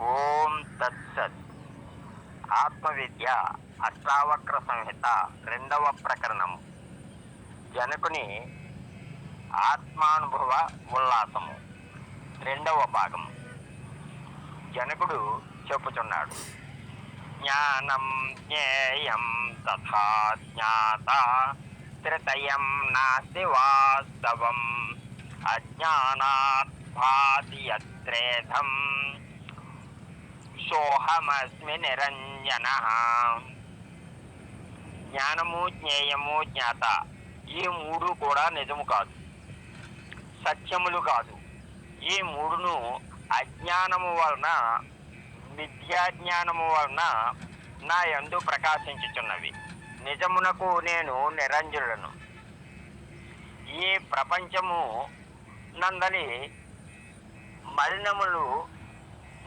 ఓం తత్సత్. ఆత్మవిద్య అష్టావక్ర సంహిత రెండవ ప్రకరణము జనకుని ఆత్మానుభవ ఉల్లాసము. రెండవ భాగం. జనకుడు చెప్పుచున్నాడు. జ్ఞానం జ్ఞేయం తథా జ్ఞాత త్రితయం నాస్తి వాస్తవం. అజ్ఞానాత్ భాతి యత్రేధం. సోహమస్మి నిరంజన జ్ఞానము జ్ఞేయము జ్ఞాత ఈ మూడు కూడా నిజము కాదు సత్యములు కాదు ఈ మూడును అజ్ఞానము వలన విద్యాజ్ఞానము వలన నా యందు ప్రకాశించుచున్నవి నిజమునకు నేను నిరంజనులను ఈ ప్రపంచము నందని మలినములు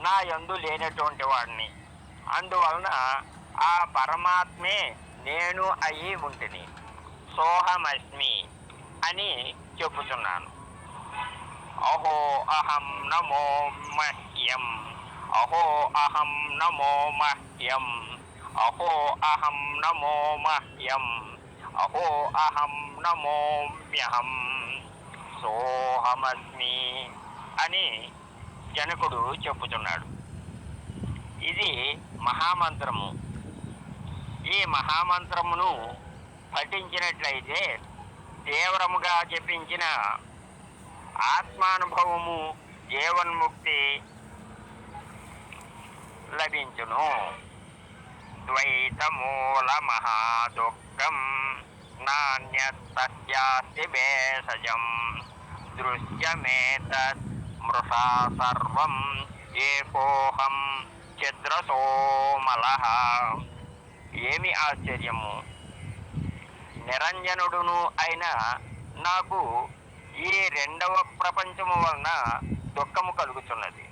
నా యందు లేనటువంటి వాడిని అందువలన ఆ పరమాత్మే నేను అయి ఉంటిని సోహమస్మి అని చెప్పుచున్నాను అహో అహం నమో మహ్యం అహో అహం నమో మహ్యం అహో అహం నమో మహ్యం అహో అహం నమోమ్యహం సోహమస్మి అని జనకుడు చెప్పుతున్నాడు ఇది మహామంత్రము. ఈ మహామంత్రమును పఠించినట్లయితే తీవ్రముగా జపించిన ఆత్మానుభవము జీవన్ముక్తి లభించును. ద్వైతమూల మహాదుఃఖం నాణ్యస్తి భేషజం దృశ్యమేత మృషా సర్వం ఏకోహం చిద్రసోమల ఏమి ఆశ్చర్యము? నిరంజనుడును అయిన నాకు ఈ రెండవ ప్రపంచము వలన దుఃఖము కలుగుతున్నది.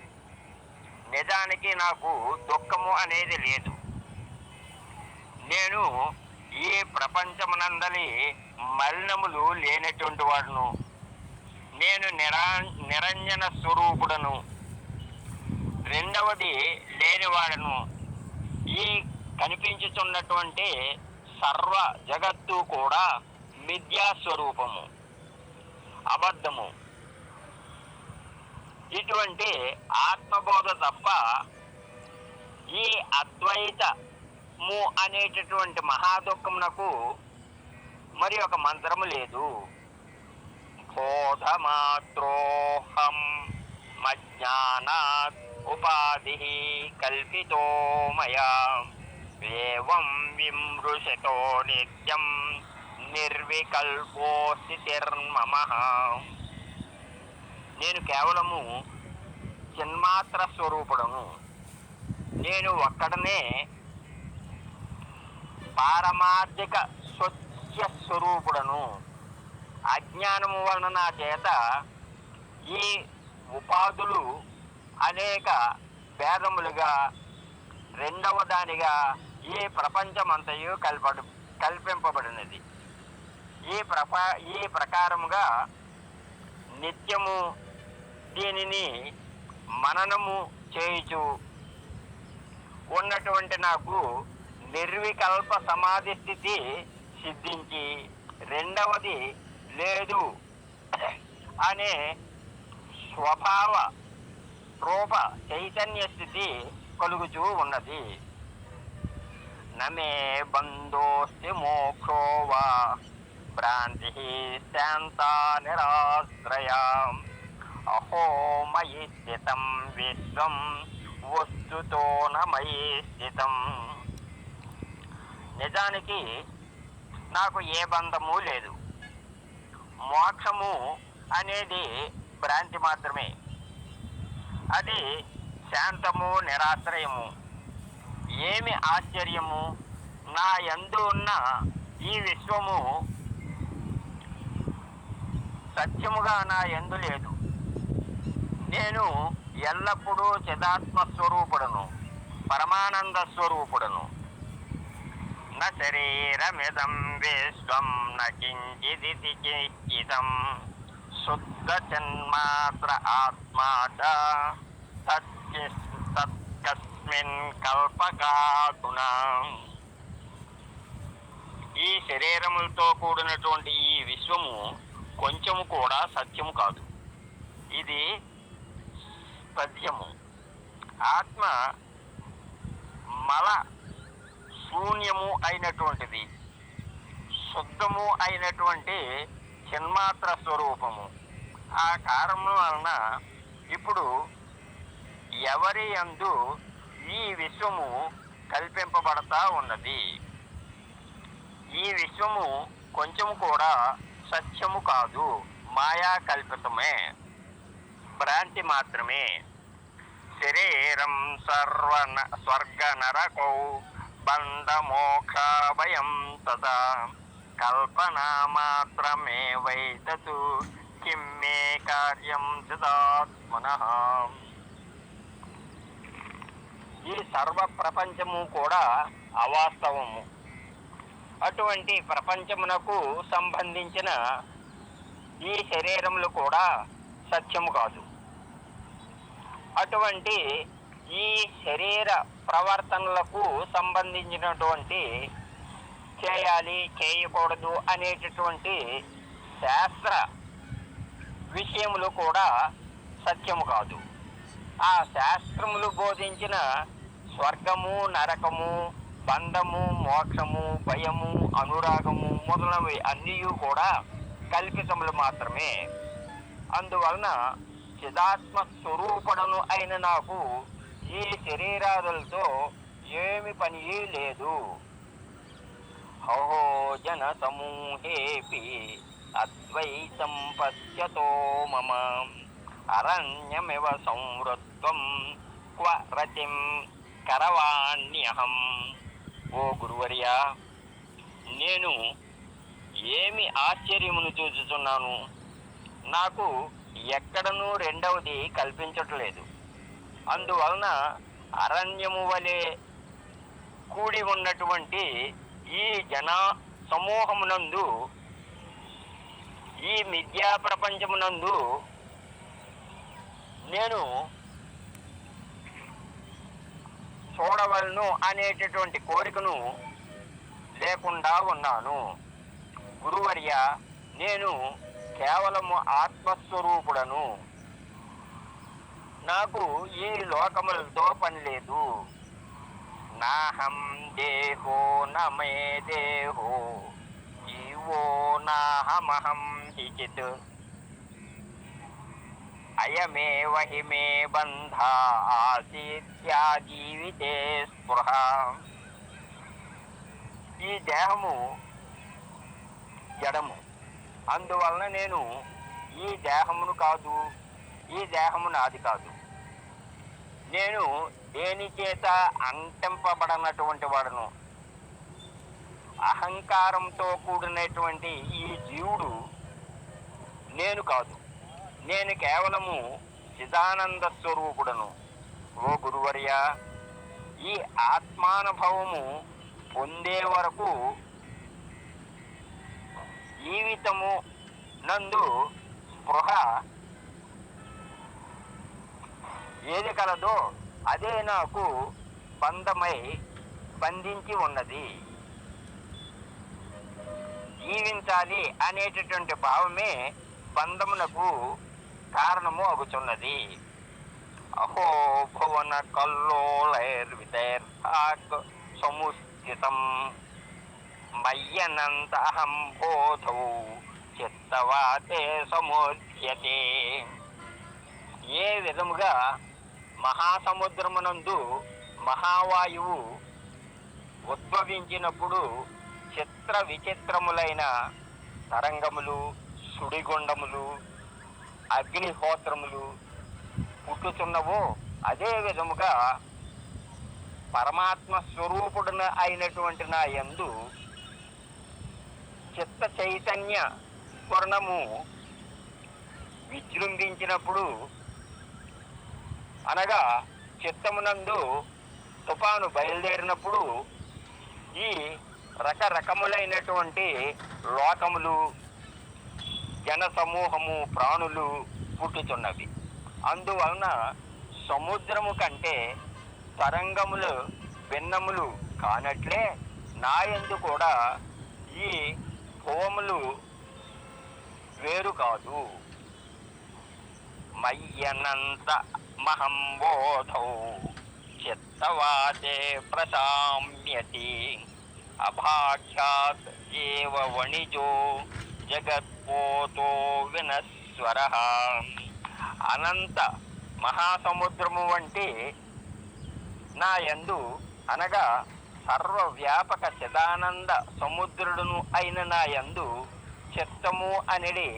నిజానికి నాకు దుఃఖము అనేది లేదు. నేను ఈ ప్రపంచమునందలి మలినములు లేనటువంటి వాడును. నేను నిరా నిరంజన స్వరూపుడను. రెండవది లేనివాడను. ఈ కనిపించుతున్నటువంటి సర్వ జగత్తు కూడా మిథ్యా స్వరూపము. అబద్ధము. ఇటువంటి ఆత్మబోధ తప్ప ఈ అద్వైతము అనేటటువంటి మహాదుఃఖమునకు మరి ఒక మంత్రము లేదు. బోధమాత్రోహం మజ్ఞానాత్ ఉపాధి కల్పితో మయా ఏవం విమృశతో నిత్యం నిర్వికల్పో స్థితిర్మమ నేను కేవలము చిన్మాత్ర స్వరూపుడను. నేను ఒక్కడనే పారమార్థిక స్వచ్ఛ స్వరూపుడను. అజ్ఞానము వలన నా చేత ఈ ఉపాధులు అనేక భేదములుగా రెండవ దానిగా ఈ ప్రపంచమంతయు కల్పడు కల్పింపబడినది. ఈ ప్రప ఈ ప్రకారముగా నిత్యము దీనిని మననము చేయుచు ఉన్నటువంటి నాకు నిర్వికల్ప సమాధి స్థితి సిద్ధించి రెండవది లేదు అనే స్వభావ రూప చైతన్య స్థితి కలుగుచూ ఉన్నది. నమే బంధోస్తి మోక్షో వా భ్రాంతి శాంత నిరాశ్రయ. అహో మయి స్థితం విశ్వం వస్తుతో నమయి స్థితం. నిజానికి నాకు ఏ బంధము లేదు. మోక్షము అనేది భ్రాంతి మాత్రమే. అది శాంతము నిరాశ్రయము. ఏమి ఆశ్చర్యము? నా ఎందు ఉన్న ఈ విశ్వము సత్యముగా నా ఎందు లేదు. నేను ఎల్లప్పుడూ చిదాత్మ స్వరూపుడను పరమానంద స్వరూపుడను శరీరమిదం విశ్వం న కించిదితి శుద్ధ జన్మాత్ర ఆత్మా తత్కస్మిన్ కల్పకాగుణ. ఈ శరీరములతో కూడినటువంటి ఈ విశ్వము కొంచెము కూడా సత్యము కాదు. ఇది సత్యము. ఆత్మ మల శూన్యము అయినటువంటిది. శుద్ధము అయినటువంటి చిన్మాత్ర స్వరూపము. ఆ కారణం వలన ఇప్పుడు ఎవరి అందు ఈ విశ్వము కల్పింపబడతా ఉన్నది. ఈ విశ్వము కొంచెం కూడా సత్యము కాదు మాయా కల్పితమే. భ్రాంతి మాత్రమే. శరీరం సర్వ స్వర్గ నరకౌ బంధమోక్ష భయం తదా. కల్పనా మాత్రమే వైతతు కిమ్మే కార్యం చిదాత్మన ఈ సర్వ ప్రపంచము కూడా అవాస్తవము. అటువంటి ప్రపంచమునకు సంబంధించిన ఈ శరీరములు కూడా సత్యము కాదు. అటువంటి ఈ శరీర ప్రవర్తనలకు సంబంధించినటువంటి చేయాలి చేయకూడదు అనేటటువంటి శాస్త్ర విషయములు కూడా సత్యము కాదు. ఆ శాస్త్రములు బోధించిన స్వర్గము నరకము బంధము మోక్షము భయము అనురాగము మొదలవి అన్నీ కూడా కల్పితములు మాత్రమే. అందువలన చిదాత్మ స్వరూపడను అయిన నాకు ఈ శరీరాదులతో ఏమి పని లేదు. హో జన సమూహేపి అద్వైతం పశ్యతో మమ. అరణ్యమివ సంవృత్వం క్వ రతిం కరవాణ్యహం. ఓ గురువర్యా నేను ఏమి ఆశ్చర్యమును చూచుతున్నాను నాకు ఎక్కడనూ రెండవది కల్పించట్లేదు అందువలన అరణ్యము వలె కూడి ఉన్నటువంటి ఈ జన సమూహమునందు ఈ మిథ్యా ప్రపంచమునందు నేను చూడవలను అనేటటువంటి కోరికను లేకుండా ఉన్నాను. గురువర్య నేను కేవలము ఆత్మస్వరూపుడను. నాకు ఈ లోకములతో పని లేదు. నాహం దేహో నమే దేహో జీవో నాహమహం హిచిత్. అయమేవ హి మే బంధ ఆసీత్యా జీవితే స్పృహ. ఈ దేహము జడము. అందువలన నేను ఈ దేహమును కాదు ఈ దేహము నాది కాదు. నేను దేని చేత అంటింపబడనటువంటి వాడను? అహంకారంతో కూడినటువంటి ఈ జీవుడు నేను కాదు. నేను కేవలము చిదానంద స్వరూపుడను. ఓ గురువర్య ఈ ఆత్మానుభవము పొందే వరకు జీవితము నందు స్పృహ ఏది కలదో. అదే నాకు బంధమై బంధించి ఉన్నది. జీవించాలి అనేటటువంటి భావమే బంధమునకు కారణము అగుచున్నది అహో భువన కల్లోలైర్వితైర్భాగ్ సముస్థితం మయ్యనంత అహం బోధౌ చిత్తవాతే సముద్యతే. ఏ విధముగా మహాసముద్రమునందు మహావాయువు ఉద్భవించినప్పుడు చిత్ర విచిత్రములైన తరంగములు సుడిగుండములు అగ్నిహోత్రములు పుట్టుచున్నవో అదే విధముగా పరమాత్మ స్వరూపుడున అయినటువంటి నా యందు చిత్త చైతన్య స్వర్ణము విజృంభించినప్పుడు అనగా చిత్తమునందు తుఫాను బయలుదేరినప్పుడు ఈ రకరకములైనటువంటి లోకములు జన సమూహము ప్రాణులు పుట్టుతున్నవి అందువలన సముద్రము కంటే తరంగములు భిన్నములు కానట్లే నాయందు కూడా ఈ హోములు వేరు కాదు. మయ్యనంత మహంబోధౌ చిత్తవాచే ప్రశామ్యతి అభాఖ్యాత్ ఏవ వణిజో జగత్పోతో వినస్వర అనంత మహాసముద్రము వంటి నా యందు అనగా సర్వవ్యాపక చిదానంద సముద్రుడును అయిన నా యందు చిత్తము అనిడి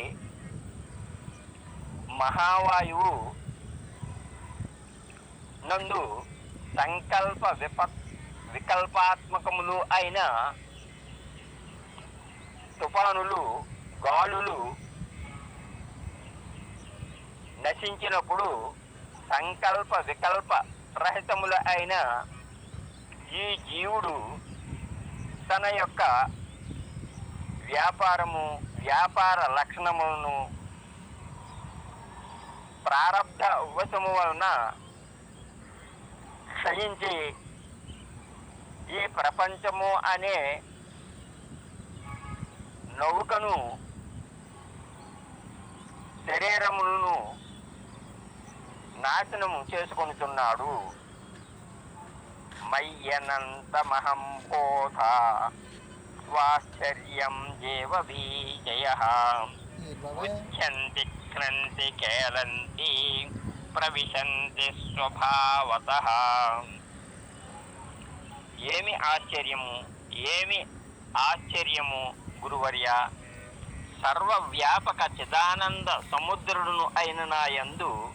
మహావాయువు నందు సంకల్ప విప వికల్పాత్మకములు అయిన తుఫానులు గాలులు నశించినప్పుడు సంకల్ప వికల్ప రహితములు అయిన ఈ జీవుడు తన యొక్క వ్యాపారము వ్యాపార లక్షణములను ప్రారంభ వశము వలన క్షయించి ఈ ప్రపంచము అనే నౌకను శరీరములను నాశనము చేసుకొనుచున్నాడు. మయ్యనంతమహం బోధ స్వాశ్చర్యం జీవ బీజయ ఉచ్యంతి క్రంతి కేలంతి ప్రవిశంతి స్వభావత ఏమి ఆశ్చర్యము ఏమి ఆశ్చర్యము గురువర్య? సర్వవ్యాపక చిదానంద సముద్రుడును అయిన నాయందు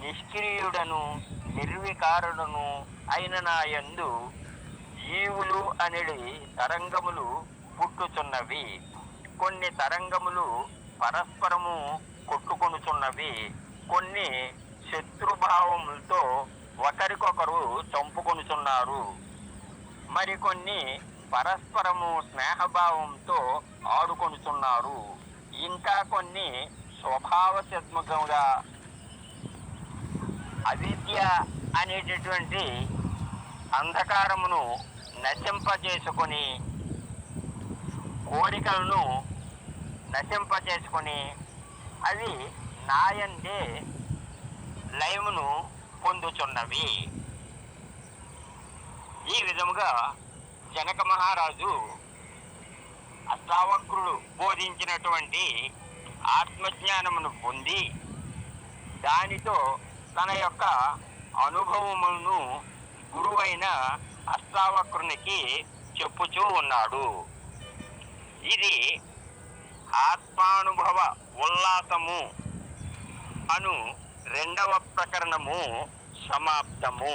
నిష్క్రియుడను నిర్వికారుడును అయిన నాయందు జీవులు అనేది తరంగములు పుట్టుచున్నవి. కొన్ని తరంగములు పరస్పరము కొట్టుకొనుచున్నవి. కొన్ని శత్రుభావములతో ఒకరికొకరు చంపుకొనుచున్నారు. మరికొన్ని పరస్పరము స్నేహభావంతో ఆడుకొనుచున్నారు. ఇంకా కొన్ని స్వభావ సిద్ధముగా అవిద్య అనేటటువంటి అంధకారమును నశింపజేసుకొని కోరికలను నశింపజేసుకొని అవి నాయందే లయమును పొందుచున్నవి. ఈ విధముగా జనక మహారాజు అష్టావక్రుడు బోధించినటువంటి ఆత్మజ్ఞానమును పొంది దానితో తన యొక్క అనుభవమును గురువైన అష్టావక్రునికి చెప్పుచూ ఉన్నాడు. ఇది ఆత్మానుభవ ఉల్లాసము అను రెండవ ప్రకరణము సమాప్తము.